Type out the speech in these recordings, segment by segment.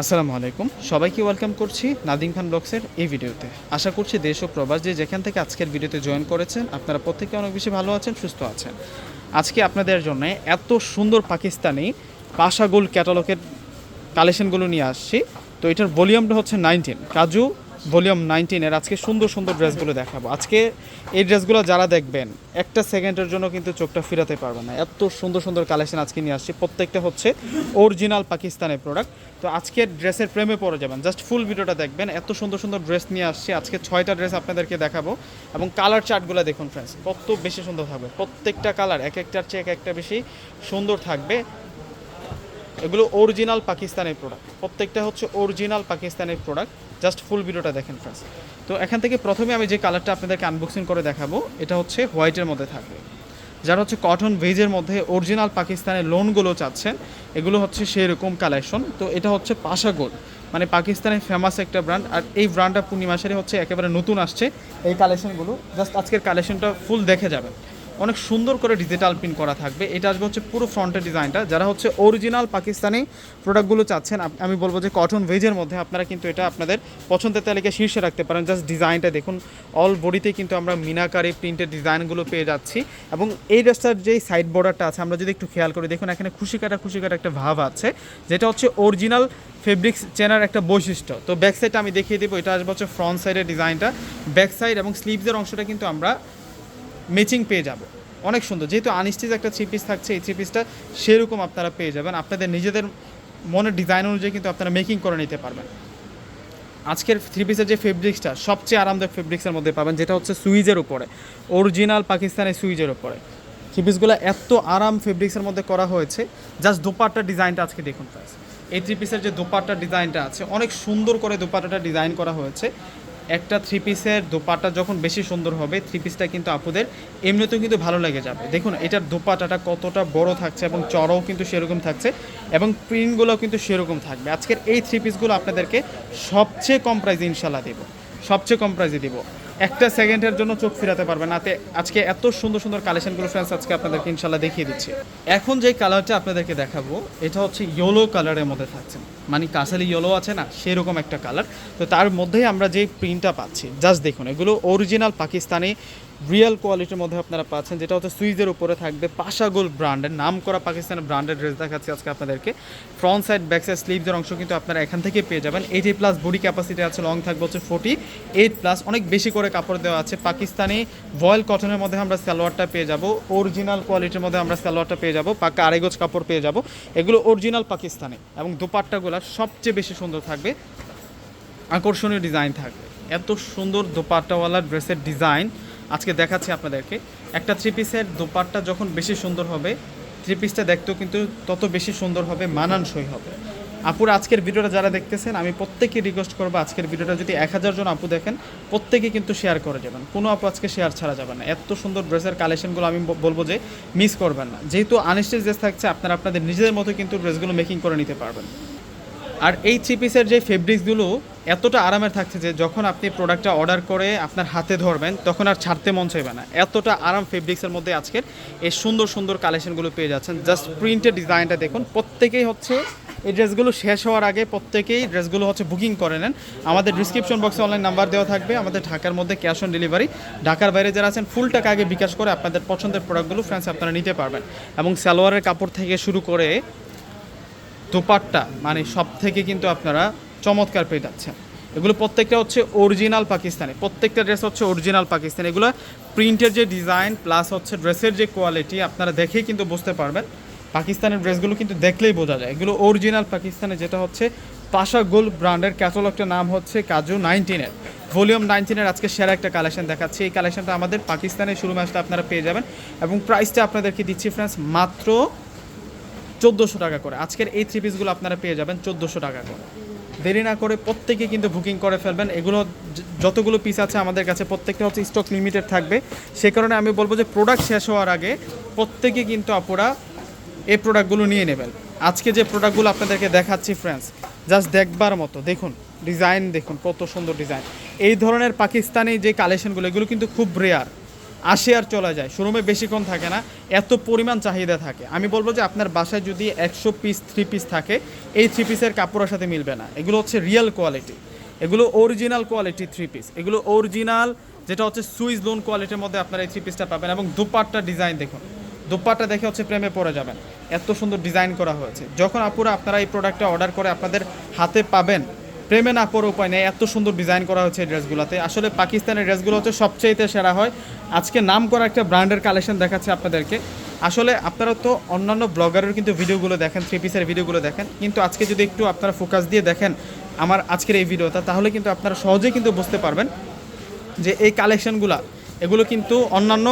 আসসালামু আলাইকুম। সবাইকে ওয়েলকাম করছি নাদিম খান ব্লগসের এই ভিডিওতে। আশা করছি দেশ ও প্রবাস যে যেখান থেকে আজকের ভিডিওতে জয়েন করেছেন, আপনারা প্রত্যেকে অনেক বেশি ভালো আছেন, সুস্থ আছেন। আজকে আপনাদের জন্য এত সুন্দর পাকিস্তানি পাশাগুল ক্যাটালগের কালেকশনগুলো নিয়ে আসছি। তো এটার ভলিউমটা হচ্ছে নাইনটিন কাজু ভলিউম নাইনটিনের আজকে সুন্দর সুন্দর ড্রেসগুলো দেখাবো। আজকে এই ড্রেসগুলো যারা দেখবেন, একটা সেকেন্ডের জন্য কিন্তু চোখটা ফিরাতে পারবে না। এত সুন্দর সুন্দর কালেকশন আজকে নিয়ে আসছি। প্রত্যেকটা হচ্ছে অরিজিনাল পাকিস্তানের প্রোডাক্ট তো আজকের ড্রেসের প্রেমে পড়ে যাবেন। জাস্ট ফুল ভিডিওটা দেখবেন। এত সুন্দর সুন্দর ড্রেস নিয়ে আসছি। আজকে ছয়টা ড্রেস আপনাদেরকে দেখাবো। এবং কালার চার্টগুলো দেখুন ফ্রেন্ডস কত বেশি সুন্দর থাকবে। প্রত্যেকটা কালার এক একটার চেয়ে এক একটা বেশি সুন্দর থাকবে। এগুলো অরিজিনাল পাকিস্তানের প্রোডাক্ট প্রত্যেকটা হচ্ছে অরিজিনাল পাকিস্তানের প্রোডাক্ট জাস্ট ফুল ভিডিওটা দেখেন ফ্রেন্ডস তো এখান থেকে প্রথমে আমি যে কালারটা আপনাদেরকে আনবক্সিং করে দেখাবো, এটা হচ্ছে হোয়াইটের মধ্যে থাকবে। যারা হচ্ছে কটন ভেজের মধ্যে অরিজিনাল পাকিস্তানের লোনগুলো চাচ্ছেন, এগুলো হচ্ছে সেই রকম কালেকশন তো এটা হচ্ছে পাশাগোল মানে পাকিস্তানের ফেমাস একটা ব্র্যান্ড আর এই ব্র্যান্ডটা পূর্ণিমাসেরই হচ্ছে একেবারে নতুন আসছে, এই কালেকশনগুলো জাস্ট আজকের কালেকশনটা ফুল দেখে যাবেন। অনেক সুন্দর করে ডিজিটাল প্রিন্ট করা থাকবে। এটা আসবে হচ্ছে পুরো ফ্রন্টের ডিজাইনটা যারা হচ্ছে অরিজিনাল পাকিস্তানি প্রোডাক্টগুলো চাচ্ছেন আমি বলব যে কটন ভেজের মধ্যে আপনারা কিন্তু এটা আপনাদের পছন্দের তালিকায় শীর্ষে রাখতে পারেন। জাস্ট ডিজাইনটা দেখুন অল বডিতে কিন্তু আমরা মিনাকারি প্রিন্টের ডিজাইনগুলো পেয়ে যাচ্ছি। এবং এই ড্রেসটার যেই সাইড বর্ডারটা আছে, আমরা যদি একটু খেয়াল করি দেখুন, এখানে খুশি কাটা খুশি কাটা একটা ভাব আছে, যেটা হচ্ছে অরিজিনাল ফেব্রিক্স চেনার একটা বৈশিষ্ট্য। তো ব্যাক সাইডটা আমি দেখিয়ে দেবো, এটা আসবে হচ্ছে ফ্রন্ট সাইডের ডিজাইনটা ব্যাক সাইড এবং স্লিভসের অংশটা কিন্তু আমরা ম্যাচিং পেয়ে যাব। অনেক সুন্দর। যেহেতু আনস্টিচ একটা থ্রি পিস থাকছে, এই থ্রি পিসটা সেরকম আপনারা পেয়ে যাবেন। আপনাদের নিজেদের মনের ডিজাইন অনুযায়ী কিন্তু আপনারা মেকিং করে নিতে পারবেন। আজকের থ্রি পিসের যে ফেব্রিক্সটা সবচেয়ে আরামদায়ক ফেব্রিক্সের মধ্যে পাবেন, যেটা হচ্ছে সুইজের উপরে। অরিজিনাল পাকিস্তানের সুইজের উপরে। থ্রি পিসগুলো এত আরাম ফেব্রিক্সের মধ্যে করা হয়েছে। জাস্ট দোপাট্টার ডিজাইনটা আজকে দেখুন প্রাইস এই থ্রি পিসের যে দোপাট্টার ডিজাইনটা আছে, অনেক সুন্দর করে দোপাট্টাটা ডিজাইন করা হয়েছে। একটা থ্রি পিসের দোপাটা যখন বেশি সুন্দর হবে থ্রি পিসটা কিন্তু আপুদের এমনিতেও কিন্তু ভালো লেগে যাবে। দেখুন, এটার দোপাটাটা কতটা বড় থাকছে এবং চড়াও কিন্তু সেরকম থাকছে এবং প্রিন্টগুলোও কিন্তু সেরকম থাকবে। আজকের এই থ্রি পিসগুলো আপনাদেরকে সবচেয়ে কম প্রাইজে ইনশাল্লাহ দেবো। সবচেয়ে কম প্রাইজে দিব। একটা সেকেন্ডের জন্য চোখ ফিরাতে পারবে না। আজকে এত সুন্দর সুন্দর কালেকশনগুলো ফ্রেন্ডস আজকে আপনাদেরকে ইনশাল্লাহ দেখিয়ে দিচ্ছি। এখন যে কালারটা আপনাদেরকে দেখাবো, এটা হচ্ছে ইয়েলো কালারের মধ্যে থাকছে। মানে কাসালি ইয়েলো আছে না, সেরকম একটা কালার তো তার মধ্যেই আমরা যে প্রিন্টটা পাচ্ছি জাস্ট দেখুন, এগুলো অরিজিনাল পাকিস্তানি রিয়েল কোয়ালিটির মধ্যে আপনারা পাচ্ছেন, যেটা হচ্ছে সুইজের উপরে থাকবে পাশাগোল ব্র্যান্ডের নাম করা পাকিস্তানের ব্র্যান্ডের ড্রেস দেখাচ্ছি আজকে আপনাদেরকে। ফ্রন্ট সাইড ব্যাক সাইড স্লিভসের অংশ কিন্তু আপনারা এখান থেকে পেয়ে যাবেন। এইটি প্লাস বডি ক্যাপাসিটি আছে লং থাকবে হচ্ছে ফোর্টি এইট প্লাস অনেক বেশি করে কাপড় দেওয়া আছে। পাকিস্তানি ভয়েল কটনের মধ্যে আমরা সালোয়ারটা পেয়ে যাব। অরিজিনাল কোয়ালিটির মধ্যে আমরা সালোয়ারটা পেয়ে যাব, পাকা আড়াইগোজ কাপড় পেয়ে যাব। এগুলো অরিজিনাল পাকিস্তানি এবং দোপাট্টাগুলো সবচেয়ে বেশি সুন্দর থাকবে। আকর্ষণীয় ডিজাইন থাকবে। এত সুন্দর দোপাট্টাওয়ালা ড্রেসের ডিজাইন আজকে দেখাচ্ছি আপনাদেরকে। একটা থ্রি পিসের দোপাট্টা যখন বেশি সুন্দর হবে থ্রি পিসটা দেখতেও কিন্তু তত বেশি সুন্দর হবে, মানানসই হবে। আপুর আজকের ভিডিওটা যারা দেখতেছেন, আমি প্রত্যেককে রিকোয়েস্ট করব আজকের ভিডিওটা যদি এক হাজার জন আপু দেখেন, প্রত্যেকে কিন্তু শেয়ার করে যাবেন। কোনো আপু আজকে শেয়ার ছাড়া যাবে না। এত সুন্দর ড্রেসের কালেকশনগুলো আমি বলব যে মিস করবেন না। যেহেতু আনস্টেজ ড্রেস থাকছে, আপনারা আপনাদের নিজেদের মতো কিন্তু ড্রেসগুলো মেকিং করে নিতে পারবেন। আর এই থ্রি পিসের যে ফেব্রিক্সগুলো এতটা আরামের থাকছে যে যখন আপনি প্রোডাক্টটা অর্ডার করে আপনার হাতে ধরবেন, তখন আর ছাড়তে মন চাইবে না। এতটা আরাম ফেব্রিক্সের মধ্যে আজকের এই সুন্দর সুন্দর কালেকশনগুলো পেয়ে যাচ্ছেন। জাস্ট প্রিন্টের ডিজাইনটা দেখুন। প্রত্যেকেই হচ্ছে এই ড্রেসগুলো শেষ হওয়ার আগে প্রত্যেকেই ড্রেসগুলো হচ্ছে বুকিং করে নেন। আমাদের ডিসক্রিপশন বক্সে অনলাইন নাম্বার দেওয়া থাকবে। আমাদের ঢাকার মধ্যে ক্যাশ অন ডেলিভারি ঢাকার বাইরে যারা আছেন ফুল টাকা আগে বিকাশ করে আপনাদের পছন্দের প্রোডাক্টগুলো ফ্রেন্ডস আপনারা নিতে পারবেন। এবং সালোয়ারের কাপড় থেকে শুরু করে দোপাট্টা মানে সব থেকে কিন্তু আপনারা চমৎকার পেয়ে যাচ্ছেন এগুলো প্রত্যেকটা হচ্ছে অরিজিনাল পাকিস্তানি। প্রত্যেকটা ড্রেস হচ্ছে অরিজিনাল পাকিস্তানি। এগুলো প্রিন্টের যে ডিজাইন প্লাস হচ্ছে ড্রেসের যে কোয়ালিটি আপনারা দেখেই কিন্তু বুঝতে পারবেন। পাকিস্তানের ড্রেসগুলো কিন্তু দেখলেই বোঝা যায়। এগুলো অরিজিনাল পাকিস্তানে, যেটা হচ্ছে পাশা গোল ব্র্যান্ডের ক্যাটালগটার নাম হচ্ছে কাজু নাইনটিনের ভলিউম নাইনটিনের আজকে সেরা একটা কালেকশন দেখাচ্ছি। এই কালেকশনটা আমাদের পাকিস্তানের শুরু ম্যাচটা আপনারা পেয়ে যাবেন। এবং প্রাইসটা আপনাদেরকে দিচ্ছি ফ্রেন্ডস মাত্র চোদ্দোশো টাকা করে। আজকের এই থ্রি পিসগুলো আপনারা পেয়ে যাবেন চোদ্দোশো টাকা করে। দেরি না করে প্রত্যেকে কিন্তু বুকিং করে ফেলবেন। এগুলো যতগুলো পিস আছে আমাদের কাছে প্রত্যেকটা হচ্ছে স্টক লিমিটেড থাকবে। সে কারণে আমি বলব যে প্রোডাক্ট শেষ হওয়ার আগে প্রত্যেকে কিন্তু আপুরা এই প্রোডাক্টগুলো নিয়ে নেবেন। আজকে যে প্রোডাক্টগুলো আপনাদেরকে দেখাচ্ছি ফ্রেন্ডস জাস্ট দেখবার মতো। দেখুন ডিজাইন দেখুন, কত সুন্দর ডিজাইন এই ধরনের পাকিস্তানি যে কালেকশনগুলো এগুলো কিন্তু খুব রেয়ার আসে আর চলে যায়। শোরুমে বেশিক্ষণ থাকে না, এত পরিমাণ চাহিদা থাকে। আমি বলব যে আপনার বাসায় যদি একশো পিস থ্রি পিস থাকে, এই থ্রি পিসের কাপড়ের সাথে মিলবে না। এগুলো হচ্ছে রিয়েল কোয়ালিটি এগুলো অরিজিনাল কোয়ালিটি থ্রি পিস এগুলো অরিজিনাল যেটা হচ্ছে সুইস লোন কোয়ালিটির মধ্যে আপনারা এই থ্রি পিসটা পাবেন এবং দুপাট্টা ডিজাইন দেখুন। দুপাট্টা দেখে হচ্ছে প্রেমে পড়ে যাবেন। এত সুন্দর ডিজাইন করা হয়েছে। যখন আপুরা আপনারা এই প্রোডাক্টটা অর্ডার করে আপনাদের হাতে পাবেন প্রেমে না পড়ে উপায় নেই। এত সুন্দর ডিজাইন করা হয়েছে এই ড্রেসগুলোতে। আসলে পাকিস্তানের ড্রেসগুলো হচ্ছে সবচেয়েতে সেরা হয়। আজকে নাম করা একটা ব্র্যান্ডের কালেকশন দেখাচ্ছে আপনাদেরকে। আসলে আপনারা তো অন্যান্য ব্লগারের কিন্তু ভিডিওগুলো দেখেন থ্রি পিসের ভিডিওগুলো দেখেন। কিন্তু আজকে যদি একটু আপনারা ফোকাস দিয়ে দেখেন আমার আজকের এই ভিডিওটা, তাহলে কিন্তু আপনারা সহজেই কিন্তু বুঝতে পারবেন যে এই কালেকশনগুলা এগুলো কিন্তু অন্যান্য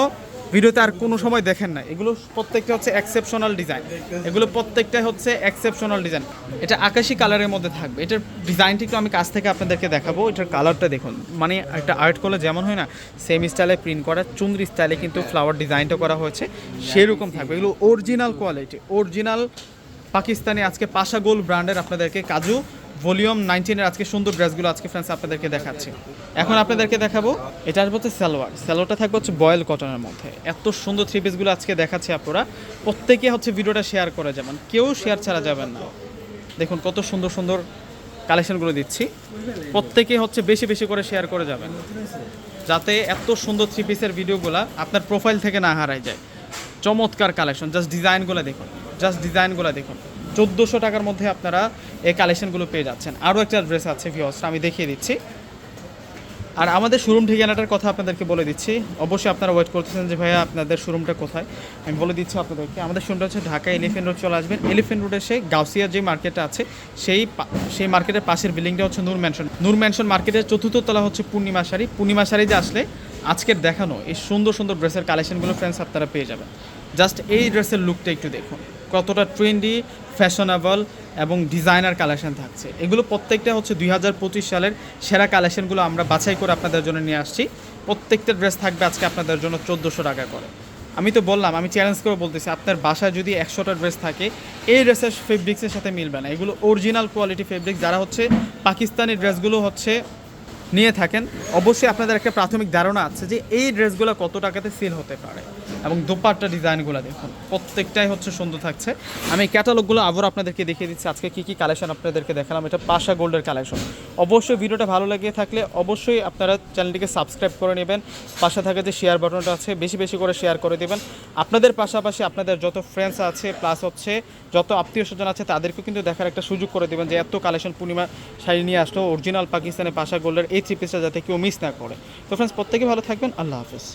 ভিডিওতে আর কোনো সময় দেখেন না। এগুলো প্রত্যেকটা হচ্ছে এক্সেপশনাল ডিজাইন এগুলো প্রত্যেকটাই হচ্ছে এক্সেপশনাল ডিজাইন এটা আকাশি কালারের মধ্যে থাকবে। এটার ডিজাইনটি একটু আমি কাছ থেকে আপনাদেরকে দেখাবো। এটার কালারটা দেখুন। মানে একটা আর্ট করলে যেমন হয় না সেম স্টাইলে প্রিন্ট করা চুন্দ্রি স্টাইলে কিন্তু ফ্লাওয়ার ডিজাইনটা করা হয়েছে। সেরকম থাকবে। এগুলো অরিজিনাল কোয়ালিটি অরিজিনাল পাকিস্তানি আজকে পাশা গোল ব্র্যান্ডের আপনাদেরকে কাজু ভলিউম নাইনটিনের আজকে সুন্দর ড্রেসগুলো আজকে ফ্রেন্ডস আপনাদেরকে দেখাচ্ছি। এখন আপনাদেরকে দেখাবো, এটা আসবে হচ্ছে সালোয়ার। সালোয়ারটা থাকবে হচ্ছে বয়েল কটনের মধ্যে। এত সুন্দর থ্রি পিসগুলো আজকে দেখাচ্ছি আপনারা প্রত্যেকে হচ্ছে ভিডিওটা শেয়ার করে যাবেন। কেউ শেয়ার ছাড়া যাবেন না। দেখুন কত সুন্দর সুন্দর কালেকশনগুলো দিচ্ছি। প্রত্যেকে হচ্ছে বেশি বেশি করে শেয়ার করে যাবেন। যাতে এত সুন্দর থ্রি পিসের ভিডিওগুলো আপনার প্রোফাইল থেকে না হারায় যায়। চমৎকার কালেকশন জাস্ট ডিজাইনগুলো দেখুন। জাস্ট ডিজাইনগুলো দেখুন। চোদ্দোশো টাকার মধ্যে আপনারা এই কালেকশনগুলো পেয়ে যাচ্ছেন। আরও একটা ড্রেস আছে ভিওসটা আমি দেখিয়ে দিচ্ছি। আর আমাদের শোরুম ঠিকানাটার কথা আপনাদেরকে বলে দিচ্ছি। অবশ্যই আপনারা ওয়েট করতেছেন যে ভাইয়া আপনাদের শোরুমটা কোথায়? আমি বলে দিচ্ছি আপনাদেরকে, আমাদের শোরুমটা হচ্ছে ঢাকা এলিফেন্ট রোড চলে আসবেন। এলিফেন্ট রোডে এসে গাউসিয়া যে মার্কেটটা আছে, সেই সেই মার্কেটের পাশের বিল্ডিংটা হচ্ছে নূর ম্যানশন নূর ম্যানশন মার্কেটের চতুর্থ তলা হচ্ছে পূর্ণিমা শাড়ি পূর্ণিমা শাড়িতে আসলে, আজকের দেখানো এই সুন্দর সুন্দর ড্রেসের কালেকশনগুলো ফ্রেন্ডস আপনারা পেয়ে যাবেন। জাস্ট এই ড্রেসের লুকটা একটু দেখুন। কতটা ট্রেন্ডি, ফ্যাশনেবল এবং ডিজাইনার কালেকশন থাকছে। এগুলো প্রত্যেকটা হচ্ছে দুই হাজার পঁচিশ সালের সেরা কালেকশনগুলো আমরা বাছাই করে আপনাদের জন্য নিয়ে আসছি। প্রত্যেকটা ড্রেস থাকবে আজকে আপনাদের জন্য চোদ্দোশো টাকা করে। আমি তো বললাম, আমি চ্যালেঞ্জ করে বলতেছি, আপনার বাসায় যদি একশোটা ড্রেস থাকে, এই ড্রেসের ফেব্রিক্সের সাথে মিলবে না। এগুলো অরিজিনাল কোয়ালিটি ফেব্রিক যারা হচ্ছে পাকিস্তানি ড্রেসগুলো হচ্ছে নিয়ে থাকেন। অবশ্যই আপনাদের একটা প্রাথমিক ধারণা আছে যে এই ড্রেসগুলো কত টাকাতে সেল হতে পারে এবং দোপাট্টা ডিজাইনগুলো দেখুন, প্রত্যেকটাই হচ্ছে সুন্দর থাকছে। আমি ক্যাটালগুলো আবার আপনাদেরকে দেখিয়ে দিচ্ছি, আজকে কী কী কালেকশন আপনাদেরকে দেখালাম, এটা পাশা গোল্ডের কালেকশন অবশ্যই ভিডিওটা ভালো লেগে থাকলে অবশ্যই আপনারা চ্যানেলটিকে সাবস্ক্রাইব করে নেবেন, পাশে থাকা যে শেয়ার বাটনটা আছে, বেশি বেশি করে শেয়ার করে দেবেন। আপনাদের পাশাপাশি আপনাদের যত ফ্রেন্ডস আছে প্লাস হচ্ছে যত আত্মীয় স্বজন আছে, তাদেরকেও কিন্তু দেখার একটা সুযোগ করে দেবেন যে এত কালেকশন পূর্ণিমা শাড়ি নিয়ে আসলো অরিজিনাল পাকিস্তানের পাশা গোল্ডের। এই থ্রি যাতে কেউ মিস না করে। তো ফ্রেন্ডস প্রত্যেকে ভালো থাকবেন। আল্লাহ হাফিজ।